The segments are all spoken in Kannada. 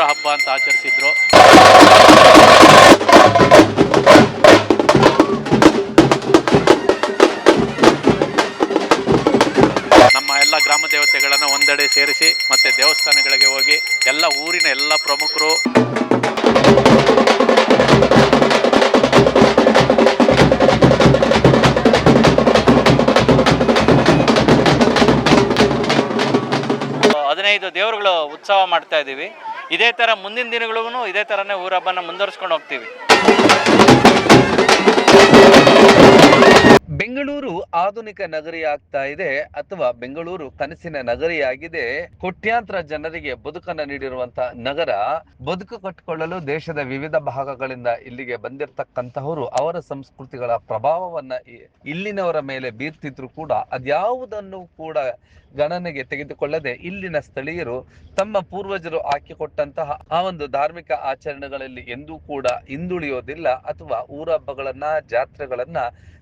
ಊರ ಹಬ್ಬ ಅಂತ ಆಚರಿಸಿದ್ರು. ನಮ್ಮ ಎಲ್ಲ ಗ್ರಾಮ ದೇವತೆಗಳನ್ನು ಒಂದೆಡೆ ಸೇರಿಸಿ ಮತ್ತೆ ದೇವಸ್ಥಾನಗಳಿಗೆ ಹೋಗಿ ಎಲ್ಲ ಊರಿನ ಎಲ್ಲ ಪ್ರಮುಖರು ಹದಿನೈದು ದೇವರುಗಳು ಉತ್ಸವ ಮಾಡ್ತಾ ಇದ್ದೀವಿ. ಇದೇ ಥರ ಮುಂದಿನ ದಿನಗಳಿಗೂ ಇದೇ ಥರನೇ ಊರ ಹಬ್ಬನ ಮುಂದುವರಿಸ್ಕೊಂಡು ಹೋಗ್ತೀವಿ. ಬೆಂಗಳೂರು ಆಧುನಿಕ ನಗರಿ ಆಗ್ತಾ ಇದೆ ಅಥವಾ ಬೆಂಗಳೂರು ಕನಸಿನ ನಗರಿಯಾಗಿದೆ. ಕೋಟ್ಯಾಂತರ ಜನರಿಗೆ ಬದುಕನ್ನು ನೀಡಿರುವಂತ ನಗರ ಬದುಕು ಕಟ್ಟಿಕೊಳ್ಳಲು ದೇಶದ ವಿವಿಧ ಭಾಗಗಳಿಂದ ಇಲ್ಲಿಗೆ ಬಂದಿರತಕ್ಕಂತಹವರು ಅವರ ಸಂಸ್ಕೃತಿಗಳ ಪ್ರಭಾವವನ್ನ ಇಲ್ಲಿನವರ ಮೇಲೆ ಬೀರ್ತಿದ್ರು ಕೂಡ ಅದ್ಯಾವುದನ್ನು ಕೂಡ ಗಣನೆಗೆ ತೆಗೆದುಕೊಳ್ಳದೆ ಇಲ್ಲಿನ ಸ್ಥಳೀಯರು ತಮ್ಮ ಪೂರ್ವಜರು ಹಾಕಿಕೊಟ್ಟಂತಹ ಆ ಒಂದು ಧಾರ್ಮಿಕ ಆಚರಣೆಗಳಲ್ಲಿ ಎಂದೂ ಕೂಡ ಹಿಂದುಳಿಯೋದಿಲ್ಲ ಅಥವಾ ಊರ ಹಬ್ಬಗಳನ್ನ, ಜಾತ್ರೆಗಳನ್ನ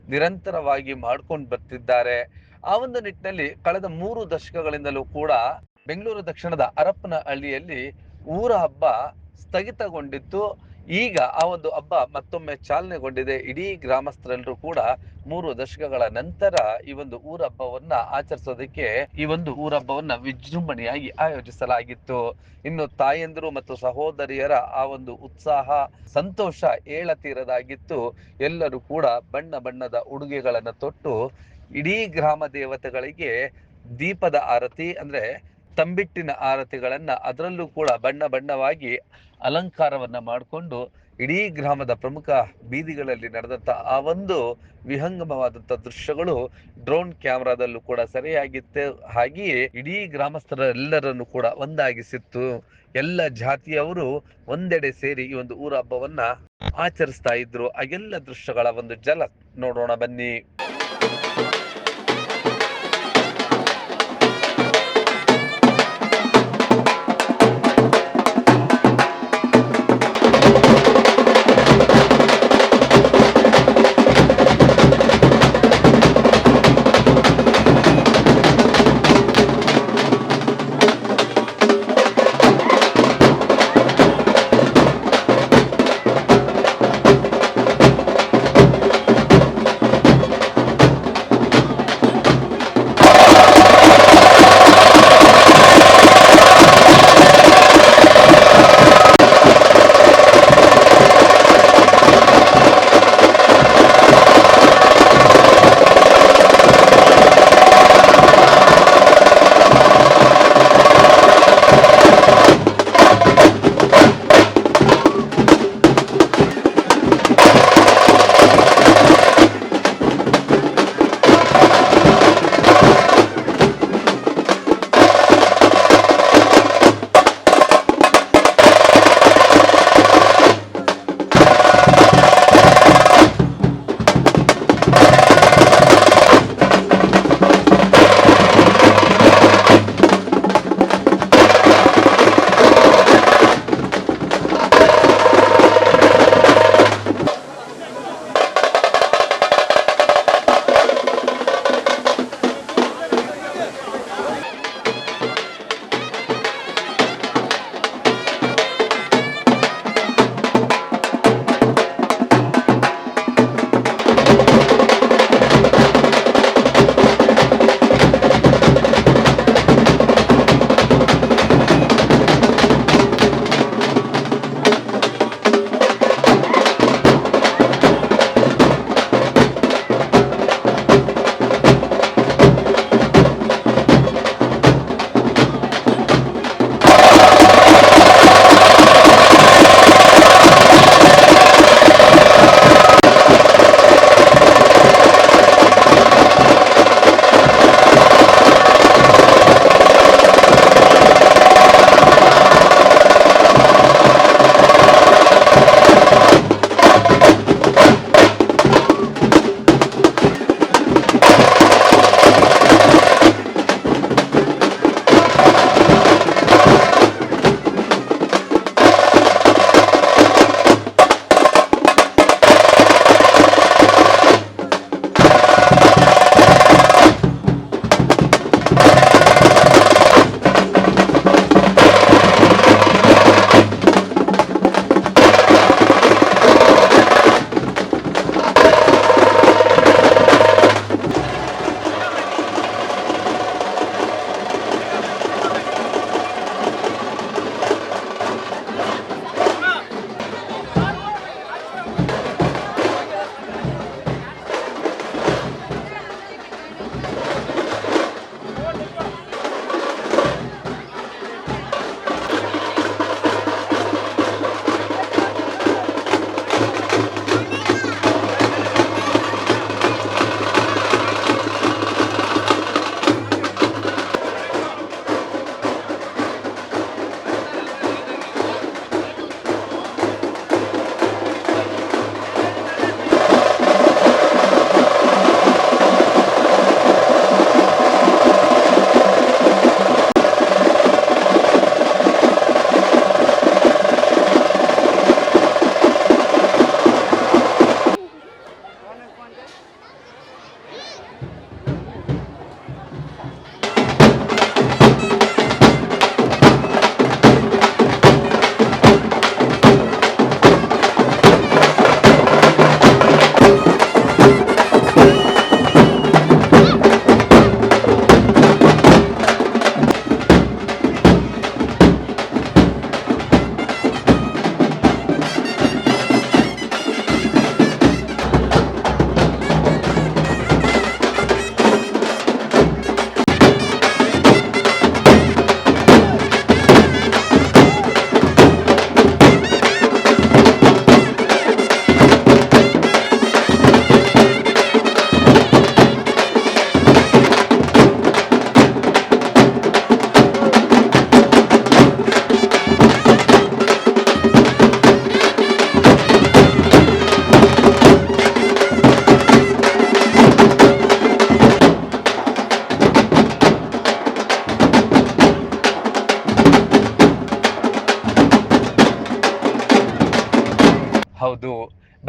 ನಿರಂತರವಾಗಿ ಮಾಡ್ಕೊಂಡು ಬರ್ತಿದ್ದಾರೆ. ಆ ಒಂದು ನಿಟ್ಟಿನಲ್ಲಿ ಕಳೆದ ಮೂರು ದಶಕಗಳಿಂದಲೂ ಕೂಡ ಬೆಂಗಳೂರು ದಕ್ಷಿಣದ ಹರಪನಹಳ್ಳಿಯಲ್ಲಿ ಊರ ಹಬ್ಬ ಸ್ಥಗಿತಗೊಂಡಿತ್ತು. ಈಗ ಆ ಒಂದು ಹಬ್ಬ ಮತ್ತೊಮ್ಮೆ ಚಾಲನೆಗೊಂಡಿದೆ. ಇಡೀ ಗ್ರಾಮಸ್ಥರೆಲ್ಲರೂ ಕೂಡ ಮೂರು ದಶಕಗಳ ನಂತರ ಈ ಒಂದು ಊರ ಹಬ್ಬವನ್ನ ಆಚರಿಸೋದಕ್ಕೆ ಈ ಒಂದು ಊರ ಹಬ್ಬವನ್ನ ವಿಜೃಂಭಣೆಯಾಗಿ ಆಯೋಜಿಸಲಾಗಿತ್ತು. ಇನ್ನು ತಾಯಂದಿರು ಮತ್ತು ಸಹೋದರಿಯರ ಆ ಒಂದು ಉತ್ಸಾಹ, ಸಂತೋಷ ಏಳತೀರದಾಗಿತ್ತು. ಎಲ್ಲರೂ ಕೂಡ ಬಣ್ಣ ಬಣ್ಣದ ಉಡುಗೆಗಳನ್ನು ತೊಟ್ಟು ಇಡೀ ಗ್ರಾಮ ದೇವತೆಗಳಿಗೆ ದೀಪದ ಆರತಿ ಅಂದ್ರೆ ತಂಬಿಟ್ಟಿನ ಆರತಿಗಳನ್ನ ಅದರಲ್ಲೂ ಕೂಡ ಬಣ್ಣ ಬಣ್ಣವಾಗಿ ಅಲಂಕಾರವನ್ನ ಮಾಡಿಕೊಂಡು ಇಡೀ ಗ್ರಾಮದ ಪ್ರಮುಖ ಬೀದಿಗಳಲ್ಲಿ ನಡೆದಂತ ಆ ಒಂದು ವಿಹಂಗಮವಾದಂತ ದೃಶ್ಯಗಳು ಡ್ರೋನ್ ಕ್ಯಾಮ್ರಾದಲ್ಲೂ ಕೂಡ ಸೆರೆಯಾಗಿತ್ತು. ಹಾಗೆಯೇ ಇಡೀ ಗ್ರಾಮಸ್ಥರೆಲ್ಲರನ್ನು ಕೂಡ ಒಂದಾಗಿಸಿತ್ತು. ಎಲ್ಲ ಜಾತಿಯವರು ಒಂದೆಡೆ ಸೇರಿ ಈ ಒಂದು ಊರ ಹಬ್ಬವನ್ನ ಆಚರಿಸ್ತಾ ಇದ್ರು. ಆ ಎಲ್ಲ ದೃಶ್ಯಗಳ ಒಂದು ಜಲ ನೋಡೋಣ ಬನ್ನಿ.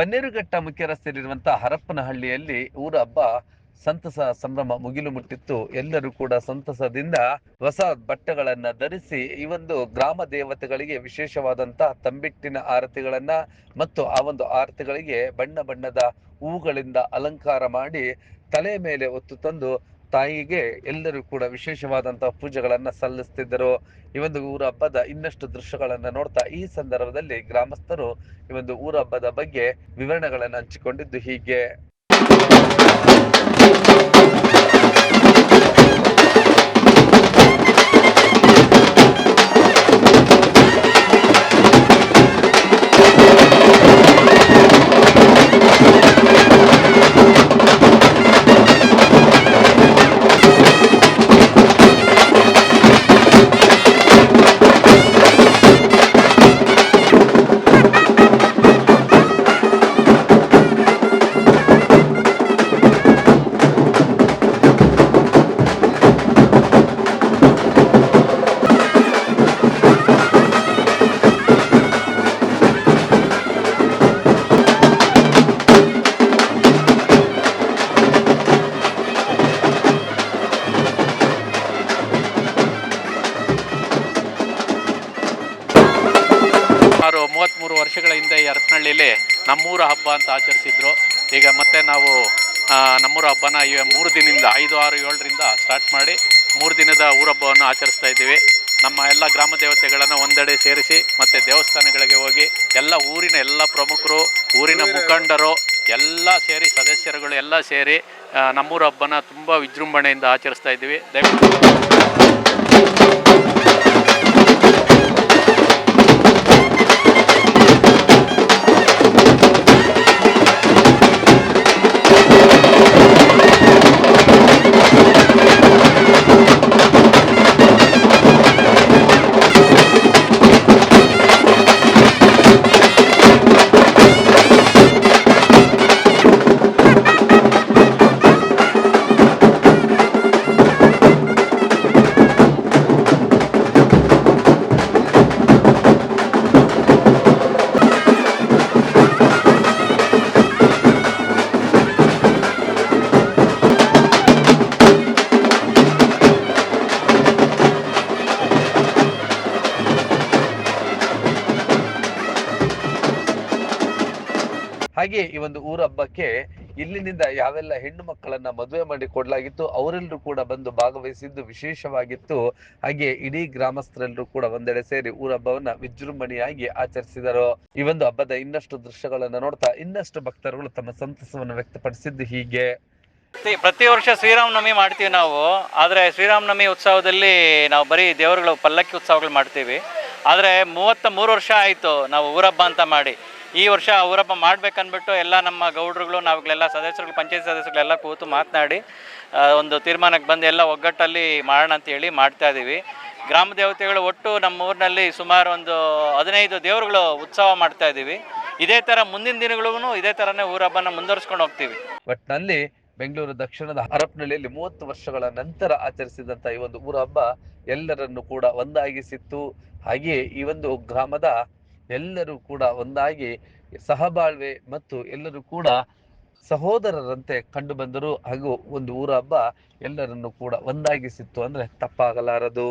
ಬನ್ನೇರುಘಟ್ಟ ಮುಖ್ಯ ರಸ್ತೆಯಲ್ಲಿರುವಂತಹ ಹರಪ್ಪನಹಳ್ಳಿಯಲ್ಲಿ ಊರ ಹಬ್ಬ ಸಂತಸ ಸಂಭ್ರಮ ಮುಗಿಲು ಮುಟ್ಟಿತ್ತು. ಎಲ್ಲರೂ ಕೂಡ ಸಂತಸದಿಂದ ಹೊಸ ಬಟ್ಟೆಗಳನ್ನ ಧರಿಸಿ ಈ ಒಂದು ಗ್ರಾಮ ದೇವತೆಗಳಿಗೆ ವಿಶೇಷವಾದಂತಹ ತಂಬಿಟ್ಟಿನ ಆರತಿಗಳನ್ನ ಮತ್ತು ಆ ಒಂದು ಆರತಿಗಳಿಗೆ ಬಣ್ಣ ಬಣ್ಣದ ಹೂಗಳಿಂದ ಅಲಂಕಾರ ಮಾಡಿ ತಲೆ ಮೇಲೆ ಹೊತ್ತು ತಂದು ತಾಯಿಗೆ ಎಲ್ಲರೂ ಕೂಡ ವಿಶೇಷವಾದಂತಹ ಪೂಜೆಗಳನ್ನ ಸಲ್ಲಿಸ್ತಿದ್ದರು. ಈ ಒಂದು ಊರ ಹಬ್ಬದ ಇನ್ನಷ್ಟು ದೃಶ್ಯಗಳನ್ನ ನೋಡ್ತಾ ಈ ಸಂದರ್ಭದಲ್ಲಿ ಗ್ರಾಮಸ್ಥರು ಈ ಒಂದು ಊರ ಹಬ್ಬದ ಬಗ್ಗೆ ವಿವರಣೆಗಳನ್ನು ಹಂಚಿಕೊಂಡಿದ್ದು ಹೀಗೆ. ವರ್ಷಗಳ ಹಿಂದೆ ಈ ಹರಪನಹಳ್ಳಿಲಿ ನಮ್ಮೂರ ಹಬ್ಬ ಅಂತ ಆಚರಿಸಿದ್ರು. ಈಗ ಮತ್ತೆ ನಾವು ನಮ್ಮೂರ ಹಬ್ಬನ ಈ ಮೂರು ದಿನದಿಂದ ಐದು ಆರು ಏಳರಿಂದ ಸ್ಟಾರ್ಟ್ ಮಾಡಿ ಮೂರು ದಿನದ ಊರಹಬ್ಬವನ್ನು ಆಚರಿಸ್ತಾ ಇದ್ದೀವಿ. ನಮ್ಮ ಎಲ್ಲ ಗ್ರಾಮ ದೇವತೆಗಳನ್ನು ಒಂದೆಡೆ ಸೇರಿಸಿ ಮತ್ತು ದೇವಸ್ಥಾನಗಳಿಗೆ ಹೋಗಿ ಎಲ್ಲ ಊರಿನ ಎಲ್ಲ ಪ್ರಮುಖರು ಊರಿನ ಮುಖಂಡರು ಎಲ್ಲ ಸೇರಿ ಸದಸ್ಯರುಗಳು ಎಲ್ಲ ಸೇರಿ ನಮ್ಮೂರ ಹಬ್ಬನ ತುಂಬ ವಿಜೃಂಭಣೆಯಿಂದ ಆಚರಿಸ್ತಾ ಇದ್ದೀವಿ. ದಯವಿಟ್ಟು ಹಾಗೆ ಈ ಒಂದು ಊರ ಹಬ್ಬಕ್ಕೆ ಇಲ್ಲಿನಿಂದ ಯಾವೆಲ್ಲ ಹೆಣ್ಣು ಮಕ್ಕಳನ್ನ ಮದುವೆ ಮಾಡಿ ಕೊಡಲಾಗಿತ್ತು, ಅವರೆಲ್ಲರೂ ಕೂಡ ಬಂದು ಭಾಗವಹಿಸಿದ್ದು ವಿಶೇಷವಾಗಿತ್ತು. ಹಾಗೆ ಇಡೀ ಗ್ರಾಮಸ್ಥರೆಲ್ಲರೂ ಕೂಡ ಒಂದೆಡೆ ಸೇರಿ ಊರ ಹಬ್ಬವನ್ನ ವಿಜೃಂಭಣೆಯಾಗಿ ಆಚರಿಸಿದರು. ಈ ಒಂದು ಹಬ್ಬದ ಇನ್ನಷ್ಟು ದೃಶ್ಯಗಳನ್ನ ನೋಡ್ತಾ ಇನ್ನಷ್ಟು ಭಕ್ತರುಗಳು ತಮ್ಮ ಸಂತಸವನ್ನು ವ್ಯಕ್ತಪಡಿಸಿದ್ದು ಹೀಗೆ. ಪ್ರತಿ ವರ್ಷ ಶ್ರೀರಾಮನವಮಿ ಮಾಡ್ತೀವಿ ನಾವು. ಆದರೆ ಶ್ರೀರಾಮನವಮಿ ಉತ್ಸವದಲ್ಲಿ ನಾವು ಬರೀ ದೇವರುಗಳು ಪಲ್ಲಕ್ಕಿ ಉತ್ಸವಗಳು ಮಾಡ್ತೀವಿ. ಆದರೆ ಮೂವತ್ತ ಮೂರು ವರ್ಷ ಆಯಿತು ನಾವು ಊರಬ್ಬ ಅಂತ ಮಾಡಿ. ಈ ವರ್ಷ ಅವರಪ್ಪ ಮಾಡ್ಬೇಕನ್ಬಿಟ್ಟು ಎಲ್ಲ ನಮ್ಮ ಗೌಡ್ರುಗಳು, ನಾವುಗಳೆಲ್ಲ ಸದಸ್ಯರುಗಳು, ಪಂಚಾಯತ್ ಸದಸ್ಯರುಗಳೆಲ್ಲ ಕೂತು ಮಾತನಾಡಿ ಒಂದು ತೀರ್ಮಾನಕ್ಕೆ ಬಂದು ಎಲ್ಲ ಒಗ್ಗಟ್ಟಲ್ಲಿ ಮಾಡೋಣ ಅಂತ ಹೇಳಿ ಮಾಡ್ತಾ ಇದ್ದೀವಿ ಗ್ರಾಮ ದೇವತೆಗಳು ಒಟ್ಟು ನಮ್ಮ ಊರಿನಲ್ಲಿ ಸುಮಾರು ಒಂದು ಹದಿನೈದು ದೇವರುಗಳು ಉತ್ಸವ ಮಾಡ್ತಾ ಇದ್ದೀವಿ ಇದೇ ಥರ ಮುಂದಿನ ದಿನಗಳಿಗೂ ಇದೇ ಥರನೇ ಊರಬ್ಬನ ಮುಂದುವರಿಸ್ಕೊಂಡು ಹೋಗ್ತೀವಿ. ಒಟ್ಟಿನಲ್ಲಿ ಬೆಂಗಳೂರು ದಕ್ಷಿಣದ ಹರಪನಹಳ್ಳಿಯಲ್ಲಿ ಮೂವತ್ತು ವರ್ಷಗಳ ನಂತರ ಆಚರಿಸಿದಂಥ ಈ ಒಂದು ಊರ ಹಬ್ಬ ಎಲ್ಲರನ್ನು ಕೂಡ ಒಂದಾಗಿಸಿತ್ತು. ಹಾಗೆಯೇ ಈ ಒಂದು ಗ್ರಾಮದ ಎಲ್ಲರೂ ಕೂಡ ಒಂದಾಗಿ ಸಹಬಾಳ್ವೆ ಮತ್ತು ಎಲ್ಲರೂ ಕೂಡ ಸಹೋದರರಂತೆ ಕಂಡು ಬಂದರು. ಹಾಗೂ ಒಂದು ಊರ ಹಬ್ಬ ಎಲ್ಲರನ್ನು ಕೂಡ ಒಂದಾಗಿಸಿತ್ತು. ಅಂದ್ರೆ ತಪ್ಪಾಗಲಾರದು.